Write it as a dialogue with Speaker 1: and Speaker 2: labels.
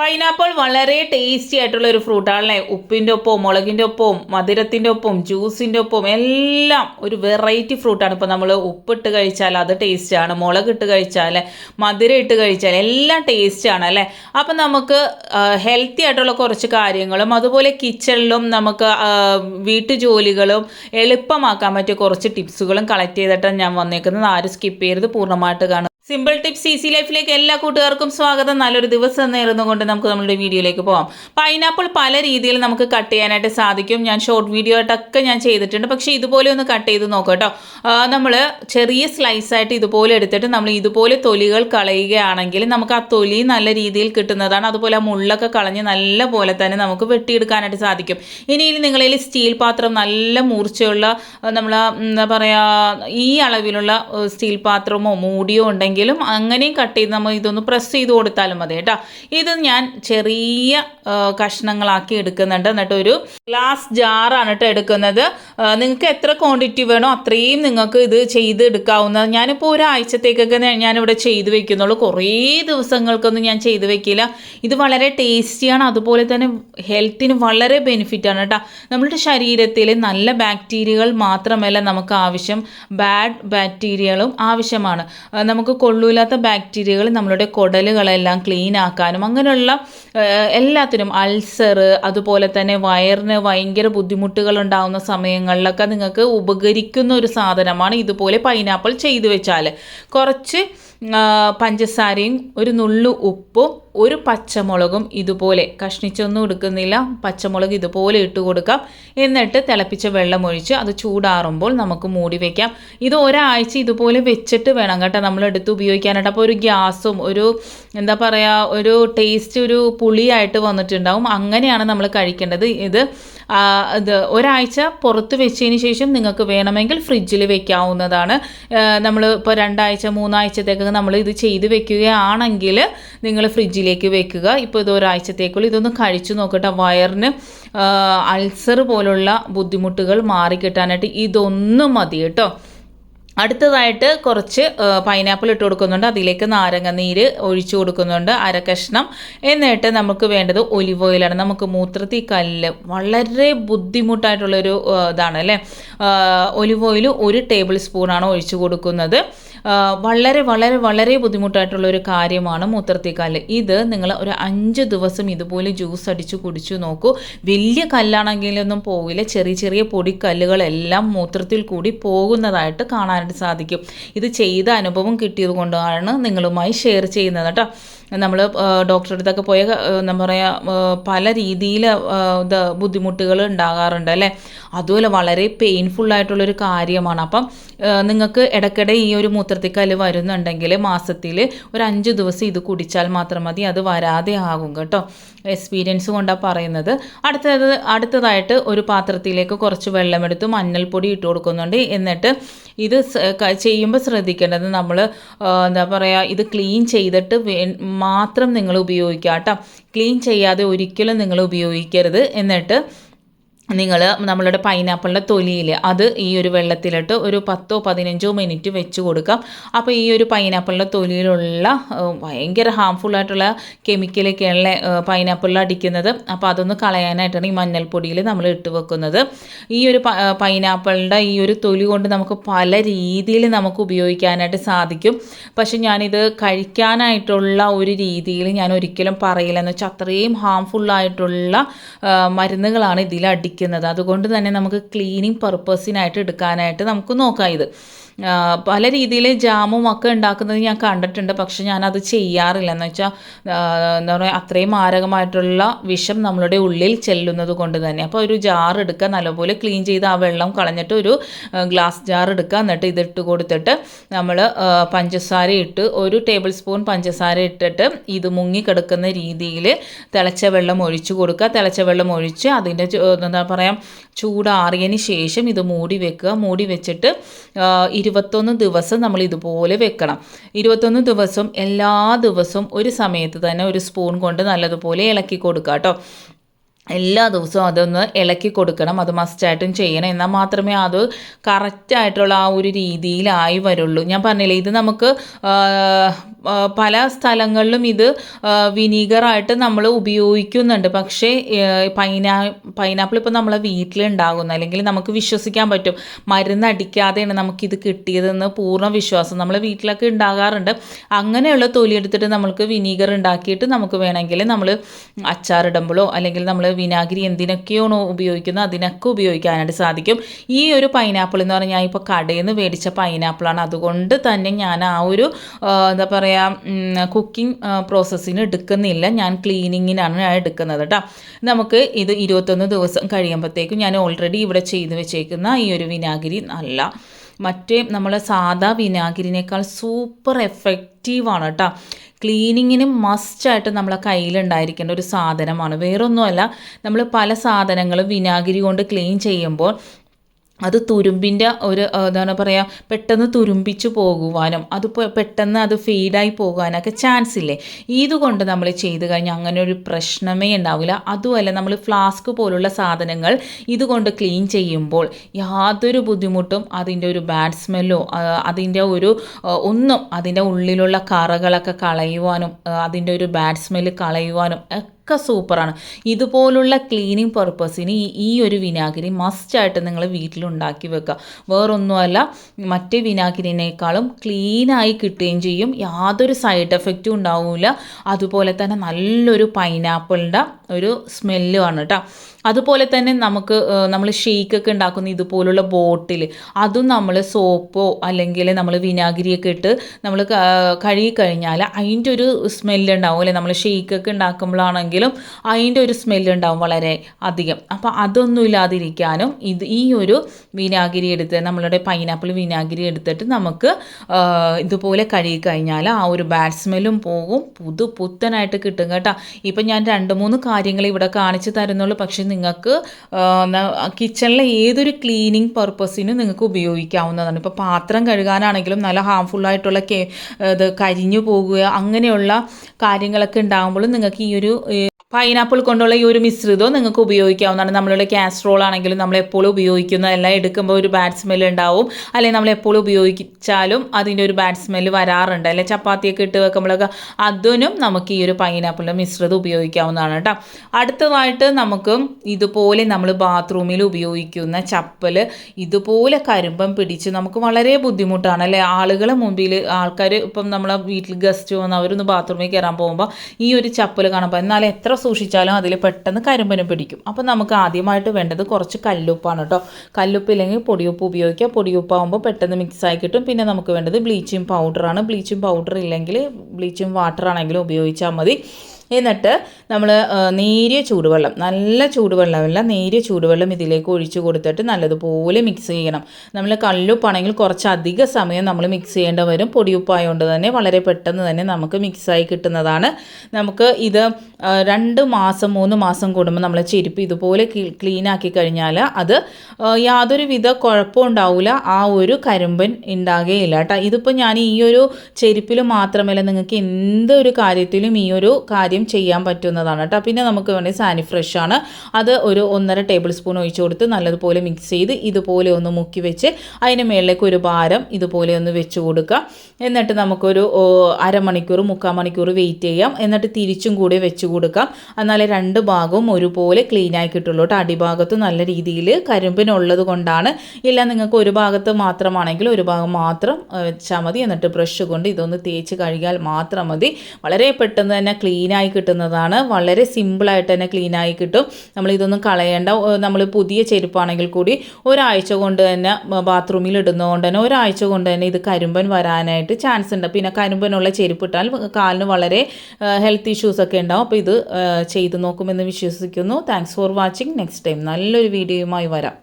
Speaker 1: Pineapple വളരെ tasty ആയിട്ടുള്ള ഒരു ഫ്രൂട്ടാണല്ലേ? ഉപ്പിന്റെ ഒപ്പം മുളകിന്റെ ഒപ്പം മധുരത്തിന്റെ ഒപ്പം ജ്യൂസിന്റെ ഒപ്പം എല്ലാം ഒരു വെറൈറ്റി ഫ്രൂട്ടാണ് ഇപ്പോൾ നമ്മൾ ഉപ്പിട്ട് കഴിച്ചാൽ അത് ടേസ്റ്റാണ് മുളക് ഇട്ട് കഴിച്ചാൽ മധുരം ഇട്ട് കഴിച്ചാൽ എല്ലാം ടേസ്റ്റാണ് അല്ലേ? അപ്പം നമുക്ക് ഹെൽത്തി ആയിട്ടുള്ള കുറച്ച് കാര്യങ്ങളും അതുപോലെ കിച്ചണിലും നമുക്ക് വീട്ടു വീട്ടുജോലികളും എളുപ്പമാക്കാൻ പറ്റിയ കുറച്ച് ടിപ്സുകളും കളക്ട് ചെയ്തിട്ടാണ് ഞാൻ വന്നേക്കുന്നത്. ആരും സ്കിപ്പ് ചെയ്യരുത്. പൂർണമായിട്ട് കാണുക. സിമ്പിൾ ടിപ്സ് ഈസി ലൈഫിലേക്ക് എല്ലാ കൂട്ടുകാർക്കും സ്വാഗതം. നല്ലൊരു ദിവസം നേർന്നുകൊണ്ട് നമുക്ക് നമ്മുടെ വീഡിയോയിലേക്ക് പോകാം പൈനാപ്പിൾ പല രീതിയിൽ നമുക്ക് കട്ട് ചെയ്യാനായിട്ട് സാധിക്കും. ഞാൻ ഷോർട്ട് വീഡിയോ ആയിട്ടൊക്കെ ഞാൻ ചെയ്തിട്ടുണ്ട്. പക്ഷേ ഇതുപോലെ ഒന്ന് കട്ട് ചെയ്ത് നോക്കാം കേട്ടോ. നമ്മൾ ചെറിയ സ്ലൈസ് ആയിട്ട് ഇതുപോലെ എടുത്തിട്ട് നമ്മൾ ഇതുപോലെ തൊലികൾ കളയുകയാണെങ്കിൽ നമുക്ക് ആ തൊലി നല്ല രീതിയിൽ കിട്ടുന്നതാണ്. അതുപോലെ ആ മുള്ളൊക്കെ കളഞ്ഞ് നല്ല പോലെ തന്നെ നമുക്ക് വെട്ടിയെടുക്കാനായിട്ട് സാധിക്കും. ഇനി നിങ്ങളിൽ സ്റ്റീൽ പാത്രം നല്ല മൂർച്ചയുള്ള നമ്മൾ എന്താ പറയുക ഈ അളവിലുള്ള സ്റ്റീൽ പാത്രമോ മൂടിയോ ഉണ്ടെങ്കിലും അങ്ങനെയും കട്ട് ചെയ്ത് നമ്മൾ ഇതൊന്ന് പ്രസ് ചെയ്ത് കൊടുത്താലും മതി കേട്ടോ. ഇത് ഞാൻ ചെറിയ കഷ്ണങ്ങളാക്കി എടുക്കുന്നുണ്ട്. എന്നിട്ട് ഒരു ഗ്ലാസ് ജാറാണ് കേട്ടോ എടുക്കുന്നത്. നിങ്ങൾക്ക് എത്ര ക്വാണ്ടിറ്റി വേണോ അത്രയും നിങ്ങൾക്ക് ഇത് ചെയ്ത് എടുക്കാവുന്ന ഞാനിപ്പോൾ ഒരാഴ്ചത്തേക്കൊക്കെ ഞാനിവിടെ ചെയ്ത് വെക്കുന്നുള്ളൂ. കുറേ ദിവസങ്ങൾക്കൊന്നും ഞാൻ ചെയ്ത് വെക്കില്ല. ഇത് വളരെ ടേസ്റ്റിയാണ് അതുപോലെ തന്നെ ഹെൽത്തിന് വളരെ ബെനിഫിറ്റാണ് കേട്ടോ നമ്മുടെ ശരീരത്തിൽ നല്ല ബാക്ടീരിയകൾ മാത്രമല്ല നമുക്ക് ആവശ്യം. ബാഡ് ബാക്ടീരിയകളും ആവശ്യമാണ്. നമുക്ക് കൊള്ളൂലാത്ത ബാക്ടീരിയകൾ നമ്മളുടെ കുടലുകളെല്ലാം ക്ലീൻ ആക്കാനും അങ്ങനെയുള്ള എല്ലാത്തിനും അൾസർ അതുപോലെ തന്നെ വയറിന് ഭയങ്കര ബുദ്ധിമുട്ടുകൾ ഉണ്ടാകുന്ന സമയങ്ങളിലൊക്കെ നിങ്ങൾക്ക് ഉപകരിക്കുന്ന ഒരു സാധനമാണ് ഇതുപോലെ പൈനാപ്പിൾ ചെയ്തു വെച്ചാൽ കുറച്ച് പഞ്ചസാരയും ഒരു നുള്ളു ഉപ്പും ഒരു പച്ചമുളകും ഇതുപോലെ കഷ്ണിച്ചൊന്നും എടുക്കുന്നില്ല പച്ചമുളക് ഇതുപോലെ ഇട്ട് കൊടുക്കാം. എന്നിട്ട് തിളപ്പിച്ച വെള്ളം ഒഴിച്ച് അത് ചൂടാറുമ്പോൾ നമുക്ക് മൂടി വയ്ക്കാം ഇത് ഒരാഴ്ച ഇതുപോലെ വെച്ചിട്ട് വേണം കേട്ടോ നമ്മൾ എടുത്ത് ഉപയോഗിക്കാനായിട്ട്. അപ്പോൾ ഒരു ഗ്യാസും ഒരു എന്താ പറയുക ഒരു ടേസ്റ്റ് ഒരു പുളിയായിട്ട് വന്നിട്ടുണ്ടാവും. അങ്ങനെയാണ് നമ്മൾ കഴിക്കേണ്ടത്. ഇത് ഇത് ഒരാഴ്ച പുറത്ത് വെച്ചതിന് ശേഷം നിങ്ങൾക്ക് വേണമെങ്കിൽ ഫ്രിഡ്ജിൽ വെക്കാവുന്നതാണ്. നമ്മൾ ഇപ്പോൾ രണ്ടാഴ്ച മൂന്നാഴ്ചത്തേക്കൊക്കെ നമ്മൾ ഇത് ചെയ്ത് വെക്കുകയാണെങ്കിൽ നിങ്ങൾ ഫ്രിഡ്ജിലേക്ക് വെക്കുക. ഇപ്പോൾ ഇത് ഒരാഴ്ചത്തേക്കുള്ള. ഇതൊന്ന് കഴിച്ചു നോക്കട്ടെ. വയറിന് അൾസർ പോലുള്ള ബുദ്ധിമുട്ടുകൾ മാറിക്കിട്ടാനായിട്ട് ഇതൊന്നും മതി കേട്ടോ. അടുത്തതായിട്ട് കുറച്ച് പൈനാപ്പിൾ ഇട്ട് കൊടുക്കുന്നുണ്ട്. അതിലേക്ക് നാരങ്ങ നീര് ഒഴിച്ചു കൊടുക്കുന്നുണ്ട്. അര കഷ്ണം. എന്നിട്ട് നമുക്ക് വേണ്ടത് ഒലിവ് ഓയിലാണ് നമുക്ക് മൂത്രത്തിൽ കല്ല് വളരെ ബുദ്ധിമുട്ടായിട്ടുള്ളൊരു ഇതാണ് അല്ലേ? ഒലിവ് ഓയിൽ ഒരു ടേബിൾ സ്പൂണാണ് ഒഴിച്ചു കൊടുക്കുന്നത്. വളരെ വളരെ വളരെ ബുദ്ധിമുട്ടായിട്ടുള്ള ഒരു കാര്യമാണ് മൂത്രത്തിക്കല്ല് ഇത് നിങ്ങൾ ഒരു അഞ്ച് ദിവസം ഇതുപോലെ ജ്യൂസ് അടിച്ച് കുടിച്ചു നോക്കൂ. വലിയ കല്ലാണെങ്കിലൊന്നും പോകില്ല ചെറിയ ചെറിയ പൊടിക്കല്ലുകളെല്ലാം മൂത്രത്തിൽ കൂടി പോകുന്നതായിട്ട് കാണാനായിട്ട് സാധിക്കും. ഇത് ചെയ്ത അനുഭവം കിട്ടിയത് കൊണ്ടാണ് നിങ്ങളുമായി ഷെയർ ചെയ്യുന്നത് കേട്ടോ. നമ്മൾ ഡോക്ടറുടെ അടുത്തൊക്കെ പോയ എന്താ പറയുക പല രീതിയിൽ ഇത് ബുദ്ധിമുട്ടുകൾ ഉണ്ടാകാറുണ്ട് അല്ലേ? അതുപോലെ വളരെ പെയിൻഫുൾ ആയിട്ടുള്ളൊരു കാര്യമാണ്. അപ്പം നിങ്ങൾക്ക് ഇടയ്ക്കിടെ ഈ ഒരു മൂത്രത്തിക്കൽ വരുന്നുണ്ടെങ്കിൽ മാസത്തിൽ ഒരു അഞ്ച് ദിവസം ഇത് കുടിച്ചാൽ മാത്രം മതി. അത് വരാതെ ആകും കേട്ടോ. എക്സ്പീരിയൻസ് കൊണ്ടാണ് പറയുന്നത്. അടുത്തത് അടുത്തതായിട്ട് ഒരു പാത്രത്തിലേക്ക് കുറച്ച് വെള്ളമെടുത്ത് മഞ്ഞൾപ്പൊടി ഇട്ട് കൊടുക്കുന്നുണ്ട്. എന്നിട്ട് ഇത് ചെയ്യുമ്പോൾ ശ്രദ്ധിക്കേണ്ടത് നമ്മൾ എന്താ പറയുക ഇത് ക്ലീൻ ചെയ്തിട്ട് മാത്രം നിങ്ങൾ ഉപയോഗിക്കുക കേട്ടോ ക്ലീൻ ചെയ്യാതെ ഒരിക്കലും നിങ്ങൾ ഉപയോഗിക്കരുത്. എന്നിട്ട് നിങ്ങൾ നമ്മളുടെ പൈനാപ്പിളിന്റെ തൊലിയിൽ അത് ഈ ഒരു വെള്ളത്തിലിട്ട് ഒരു പത്തോ പതിനഞ്ചോ മിനിറ്റ് വെച്ച് കൊടുക്കാം. അപ്പോൾ ഈ ഒരു പൈനാപ്പിളിന്റെ തൊലിയിലുള്ള ഭയങ്കര ഹാംഫുൾ ആയിട്ടുള്ള കെമിക്കലൊക്കെയുള്ള പൈനാപ്പിളിൽ അടിക്കുന്നത്. അപ്പോൾ അതൊന്ന് കളയാനായിട്ടാണ് ഈ മഞ്ഞൾപ്പൊടിയിൽ നമ്മൾ ഇട്ട് വെക്കുന്നത്. ഈ ഒരു പൈനാപ്പിളിന്റെ ഈ ഒരു തൊലി കൊണ്ട് നമുക്ക് പല രീതിയിൽ നമുക്ക് ഉപയോഗിക്കാനായിട്ട് സാധിക്കും. പക്ഷെ ഞാനിത് കഴിക്കാനായിട്ടുള്ള ഒരു രീതിയിൽ ഞാൻ ഒരിക്കലും പറയില്ലെന്ന് വെച്ചാൽ അത്രയും ഹാംഫുള്ളായിട്ടുള്ള മരുന്നുകളാണ് ഇതിൽ അടിക്കുന്നത് അതുകൊണ്ട് തന്നെ നമുക്ക് ക്ലീനിങ് പർപ്പസിനായിട്ട് എടുക്കാനായിട്ട് നമുക്ക് നോക്കാം ഇത്. പല രീതിയിൽ ജാമും ഒക്കെ ഉണ്ടാക്കുന്നത് ഞാൻ കണ്ടിട്ടുണ്ട്. പക്ഷെ ഞാനത് ചെയ്യാറില്ല എന്ന് വെച്ചാൽ എന്താ പറയുക അത്രയും മാരകമായിട്ടുള്ള വിഷം നമ്മളുടെ ഉള്ളിൽ ചെല്ലുന്നത് കൊണ്ട് തന്നെ. അപ്പോൾ ഒരു ജാർ എടുക്കുക നല്ലപോലെ ക്ലീൻ ചെയ്ത് ആ വെള്ളം കളഞ്ഞിട്ട് ഒരു ഗ്ലാസ് ജാർ എടുക്കുക. എന്നിട്ട് ഇതിട്ട് കൊടുത്തിട്ട് നമ്മൾ പഞ്ചസാര ഇട്ട് ഒരു ടേബിൾ സ്പൂൺ പഞ്ചസാര ഇട്ടിട്ട് ഇത് മുങ്ങി കിടക്കുന്ന രീതിയിൽ തിളച്ച വെള്ളം ഒഴിച്ച് കൊടുക്കുക. തിളച്ച വെള്ളം ഒഴിച്ച് അതിന്റെ എന്താ പറയുക ചൂടാറിയതിന് ശേഷം ഇത് മൂടി വെക്കുക. മൂടി വെച്ചിട്ട് ഇരുപത്തൊന്ന് ദിവസം നമ്മൾ ഇതുപോലെ വെക്കണം. ഇരുപത്തൊന്ന് ദിവസം എല്ലാ ദിവസവും ഒരു സമയത്ത് തന്നെ ഒരു സ്പൂൺ കൊണ്ട് നല്ലതുപോലെ ഇളക്കി കൊടുക്കുക കേട്ടോ. എല്ലാ ദിവസവും അതൊന്ന് ഇളക്കി കൊടുക്കണം അത് മസ്റ്റായിട്ടും ചെയ്യണം. എന്നാൽ മാത്രമേ അത് കറക്റ്റായിട്ടുള്ള ആ ഒരു രീതിയിലായി വരുള്ളൂ. ഞാൻ പറഞ്ഞില്ലേ ഇത് നമുക്ക് പല സ്ഥലങ്ങളിലും ഇത് വിനീഗറായിട്ട് നമ്മൾ ഉപയോഗിക്കുന്നുണ്ട്. പക്ഷേ പൈനാ പൈനാപ്പിൾ ഇപ്പോൾ നമ്മളെ വീട്ടിലുണ്ടാകുന്ന. അല്ലെങ്കിൽ നമുക്ക് വിശ്വസിക്കാൻ പറ്റും മരുന്നടിക്കാതെയാണ് നമുക്കിത് കിട്ടിയതെന്ന് പൂർണ വിശ്വാസം നമ്മളെ വീട്ടിലൊക്കെ ഉണ്ടാകാറുണ്ട്. അങ്ങനെയുള്ള തൊലിയെടുത്തിട്ട് നമ്മൾക്ക് വിനീഗർ ഉണ്ടാക്കിയിട്ട് നമുക്ക് വേണമെങ്കിൽ നമ്മൾ അച്ചാറിടുമ്പോഴോ അല്ലെങ്കിൽ നമ്മൾ വിനാഗിരി എന്തിനൊക്കെയാണോ ഉപയോഗിക്കുന്നത് അതിനൊക്കെ ഉപയോഗിക്കാനായിട്ട് സാധിക്കും. ഈ ഒരു പൈനാപ്പിൾ എന്ന് പറഞ്ഞാൽ ഇപ്പോൾ കടയിൽ നിന്ന് മേടിച്ച പൈനാപ്പിളാണ് അതുകൊണ്ട് തന്നെ ഞാൻ ആ ഒരു എന്താ പറയുക കുക്കിംഗ് പ്രോസസ്സിന് എടുക്കുന്നില്ല. ഞാൻ ക്ലീനിങ്ങിനാണ് ഞാൻ എടുക്കുന്നത് കേട്ടോ നമുക്ക് ഇത് ഇരുപത്തൊന്ന് ദിവസം കഴിയുമ്പോഴത്തേക്കും ഞാൻ ഓൾറെഡി ഇവിടെ ചെയ്ത് വെച്ചേക്കുന്ന ഈ ഒരു വിനാഗിരി നല്ല മറ്റേ നമ്മളെ സാധാ വിനാഗിരിനേക്കാൾ സൂപ്പർ എഫക്റ്റീവാണ് കേട്ടോ ക്ലീനിങ്ങിന് മസ്റ്റായിട്ട് നമ്മളെ കയ്യിലുണ്ടായിരിക്കേണ്ട ഒരു സാധനമാണ്. വേറൊന്നുമല്ല നമ്മൾ പല സാധനങ്ങളും വിനാഗിരി കൊണ്ട് ക്ലീൻ ചെയ്യുമ്പോൾ അത് തുരുമ്പിന്റെ ഒരു എന്താണ് പറയുക പെട്ടെന്ന് തുരുമ്പിച്ച് പോകുവാനും അത് പെട്ടെന്ന് അത് ഫീഡായി പോകാനൊക്കെ ചാൻസ് ഇല്ലേ ഇതുകൊണ്ട് നമ്മൾ ചെയ്ത് കഴിഞ്ഞാൽ അങ്ങനെ ഒരു പ്രശ്നമേ ഉണ്ടാവില്ല. അതുമല്ല നമ്മൾ ഫ്ലാസ്ക് പോലുള്ള സാധനങ്ങൾ ഇതുകൊണ്ട് ക്ലീൻ ചെയ്യുമ്പോൾ യാതൊരു ബുദ്ധിമുട്ടും അതിന്റെ ഒരു ബാഡ് സ്മെല്ലോ അതിന്റെ ഒരു ഒന്നും അതിന്റെ ഉള്ളിലുള്ള കറകളൊക്കെ കളയുവാനും അതിന്റെ ഒരു ബാഡ് സ്മെല്ല് കളയുവാനും ഒക്കെ സൂപ്പറാണ്. ഇതുപോലുള്ള ക്ലീനിങ് പർപ്പസിന് ഈ ഒരു വിനാഗിരി മസ്റ്റായിട്ട് നിങ്ങൾ വീട്ടിലുണ്ടാക്കി വെക്കുക വേറൊന്നുമല്ല മറ്റ് വിനാഗിരിനേക്കാളും ക്ലീനായി കിട്ടുകയും ചെയ്യും. യാതൊരു സൈഡ് എഫക്റ്റും ഉണ്ടാവില്ല അതുപോലെ തന്നെ നല്ലൊരു പൈനാപ്പിളിന്റെ ഒരു സ്മെല്ലുമാണ് കേട്ടോ അതുപോലെ തന്നെ നമുക്ക് നമ്മൾ ഷെയ്ക്കൊക്കെ ഉണ്ടാക്കുന്ന ഇതുപോലുള്ള ബോട്ടിൽ അതും നമ്മൾ സോപ്പോ അല്ലെങ്കിൽ നമ്മൾ വിനാഗിരിയൊക്കെ ഇട്ട് നമ്മൾ കഴുകി കഴിഞ്ഞാൽ അതിന്റെ ഒരു സ്മെല്ല് ഉണ്ടാവും അല്ലേ? നമ്മൾ ഷെയ്ക്കൊക്കെ ഉണ്ടാക്കുമ്പോഴാണെങ്കിലും അതിന്റെ ഒരു സ്മെല്ല് ഉണ്ടാവും വളരെ അധികം. അപ്പോൾ അതൊന്നും ഇല്ലാതിരിക്കാനും ഇത് ഈ ഒരു വിനാഗിരി എടുത്ത് നമ്മളുടെ പൈനാപ്പിൾ വിനാഗിരി എടുത്തിട്ട് നമുക്ക് ഇതുപോലെ കഴുകി കഴിഞ്ഞാൽ ആ ഒരു ബാഡ് സ്മെല്ലും പോകും. പുതു പുത്തനായിട്ട് കിട്ടും കേട്ടോ. ഇപ്പം ഞാൻ രണ്ട് മൂന്ന് കാര്യങ്ങൾ ഇവിടെ കാണിച്ചു തരുന്നുള്ളൂ. പക്ഷേ നിങ്ങൾക്ക് കിച്ചണിലെ ഏതൊരു ക്ലീനിങ് പർപ്പസിനും നിങ്ങൾക്ക് ഉപയോഗിക്കാവുന്നതാണ്. ഇപ്പോൾ പാത്രം കഴുകാനാണെങ്കിലും നല്ല ഹാംഫുൾ ആയിട്ടുള്ള കെ ഇത് കരിഞ്ഞു പോകുക അങ്ങനെയുള്ള കാര്യങ്ങളൊക്കെ ഉണ്ടാകുമ്പോഴും നിങ്ങൾക്ക് ഈ ഒരു പൈനാപ്പിൾ കൊണ്ടുള്ള ഈ ഒരു മിശ്രിതവും നിങ്ങൾക്ക് ഉപയോഗിക്കാവുന്നതാണ്. നമ്മളുടെ കാസ്ട്രോൾ ആണെങ്കിലും നമ്മൾ എപ്പോഴും ഉപയോഗിക്കുന്ന എല്ലാം എടുക്കുമ്പോൾ ഒരു ബാഡ് സ്മെൽ ഉണ്ടാവും. അല്ലെങ്കിൽ നമ്മൾ എപ്പോഴും ഉപയോഗിച്ചാലും അതിന്റെ ഒരു ബാഡ് സ്മെല്ല് വരാറുണ്ട്. അല്ലെ ചപ്പാത്തിയൊക്കെ ഇട്ട് വെക്കുമ്പോഴൊക്കെ അതിനും നമുക്ക് ഈ ഒരു പൈനാപ്പിളിന്റെ മിശ്രിതം ഉപയോഗിക്കാവുന്നതാണ് കേട്ടോ. അടുത്തതായിട്ട് നമുക്ക് ഇതുപോലെ നമ്മൾ ബാത്റൂമിൽ ഉപയോഗിക്കുന്ന ചപ്പൽ ഇതുപോലെ കരിമ്പം പിടിച്ച് നമുക്ക് വളരെ ബുദ്ധിമുട്ടാണ്. അല്ലേ ആളുകളെ മുമ്പിൽ ആൾക്കാർ ഇപ്പം നമ്മളെ വീട്ടിൽ ഗസ്റ്റ് വന്ന് അവരൊന്ന് ബാത്റൂമിൽ കയറാൻ പോകുമ്പോൾ ഈ ഒരു ചപ്പൽ കാണുമ്പോൾ എന്നാൽ എത്ര സൂക്ഷിച്ചാലും അതിൽ പെട്ടെന്ന് കരിമ്പനും പിടിക്കും. അപ്പോൾ നമുക്ക് ആദ്യമായിട്ട് വേണ്ടത് കുറച്ച് കല്ലുപ്പാണ് കേട്ടോ കല്ലുപ്പ് ഇല്ലെങ്കിൽ പൊടിയുപ്പ് ഉപയോഗിക്കുക പൊടിയുപ്പാകുമ്പോൾ പെട്ടെന്ന് മിക്സ് ആയി കിട്ടും. പിന്നെ നമുക്ക് വേണ്ടത് ബ്ലീച്ചിങ് പൗഡറാണ് ബ്ലീച്ചിങ് പൗഡർ ഇല്ലെങ്കിൽ ബ്ലീച്ചിങ് വാട്ടർ ആണെങ്കിലും ഉപയോഗിച്ചാൽ മതി. എന്നിട്ട് നമ്മൾ നേരിയ ചൂടുവെള്ളം നല്ല ചൂടുവെള്ളമല്ല നേരിയ ചൂടുവെള്ളം ഇതിലേക്ക് ഒഴിച്ചു കൊടുത്തിട്ട് നല്ലതുപോലെ മിക്സ് ചെയ്യണം. നമ്മൾ കല്ലുപ്പാണെങ്കിൽ കുറച്ച് അധിക സമയം നമ്മൾ മിക്സ് ചെയ്യേണ്ട വരും. പൊടിയുപ്പായതുകൊണ്ട് തന്നെ വളരെ പെട്ടെന്ന് തന്നെ നമുക്ക് മിക്സായി കിട്ടുന്നതാണ്. നമുക്ക് ഇത് രണ്ട് മാസം മൂന്ന് മാസം കൂടുമ്പോൾ നമ്മൾ ചെരുപ്പ് ഇതുപോലെ ക്ലീൻ ആക്കി കഴിഞ്ഞാൽ അത് യാതൊരു വിധ കുഴപ്പവും ഉണ്ടാവില്ല ആ ഒരു കരിമ്പൻ ഉണ്ടാകുകയില്ല കേട്ടോ. ഇതിപ്പോൾ ഞാൻ ഈ ഒരു ചെരുപ്പിൽ മാത്രമല്ല നിങ്ങൾക്ക് എന്തൊരു കാര്യത്തിലും ഈ ഒരു കാര്യം ചെയ്യാൻ പറ്റുന്നതാണ് കേട്ടോ. പിന്നെ നമുക്ക് വേണ്ടി സാനി ഫ്രഷ് ആണ്. അത് ഒരു ഒന്നര ടേബിൾ സ്പൂൺ ഒഴിച്ച് കൊടുത്ത് നല്ലതുപോലെ മിക്സ് ചെയ്ത് ഇതുപോലെ ഒന്ന് മുക്കി വെച്ച് അതിന് മേളിലേക്ക് ഒരു ഭാരം ഇതുപോലെ ഒന്ന് വെച്ച് കൊടുക്കുക. എന്നിട്ട് നമുക്കൊരു അരമണിക്കൂർ മുക്കാൽ മണിക്കൂർ വെയിറ്റ് ചെയ്യാം. എന്നിട്ട് തിരിച്ചും കൂടി വെച്ച് കൊടുക്കാം. എന്നാലേ രണ്ട് ഭാഗവും ഒരുപോലെ ക്ലീൻ ആയി കിട്ടുള്ളൂ കേട്ടോ. അടിഭാഗത്ത് നല്ല രീതിയിൽ കരിമ്പിനുള്ളത് കൊണ്ടാണ്. ഇല്ല നിങ്ങൾക്ക് ഒരു ഭാഗത്ത് മാത്രമാണെങ്കിൽ ഒരു ഭാഗം മാത്രം വെച്ചാൽ മതി. എന്നിട്ട് ബ്രഷ് കൊണ്ട് ഇതൊന്ന് തേച്ച് കഴുകിയാൽ മാത്രം മതി. വളരെ പെട്ടെന്ന് തന്നെ ക്ലീനായി കിട്ടുന്നതാണ്. വളരെ സിമ്പിളായിട്ട് തന്നെ ക്ലീൻ ആയി കിട്ടും. നമ്മൾ ഇതൊന്നും കളയേണ്ട നമ്മൾ പുതിയ ചെരുപ്പാണെങ്കിൽ കൂടി ഒരാഴ്ച കൊണ്ട് തന്നെ ബാത്റൂമിൽ ഇടുന്നതുകൊണ്ട് തന്നെ ഒരാഴ്ച കൊണ്ട് തന്നെ ഇത് കരിമ്പൻ വരാനായിട്ട് ചാൻസ് ഉണ്ട്. പിന്നെ കരിമ്പനുള്ള ചെരുപ്പിട്ടാൽ കാലിന് വളരെ ഹെൽത്ത് ഇഷ്യൂസ് ഒക്കെ ഉണ്ടാവും. അപ്പോൾ ഇത് ചെയ്ത് നോക്കുമെന്ന് വിശ്വസിക്കുന്നു. Thanks for watching next time നല്ലൊരു വീഡിയോയുമായി വരാം.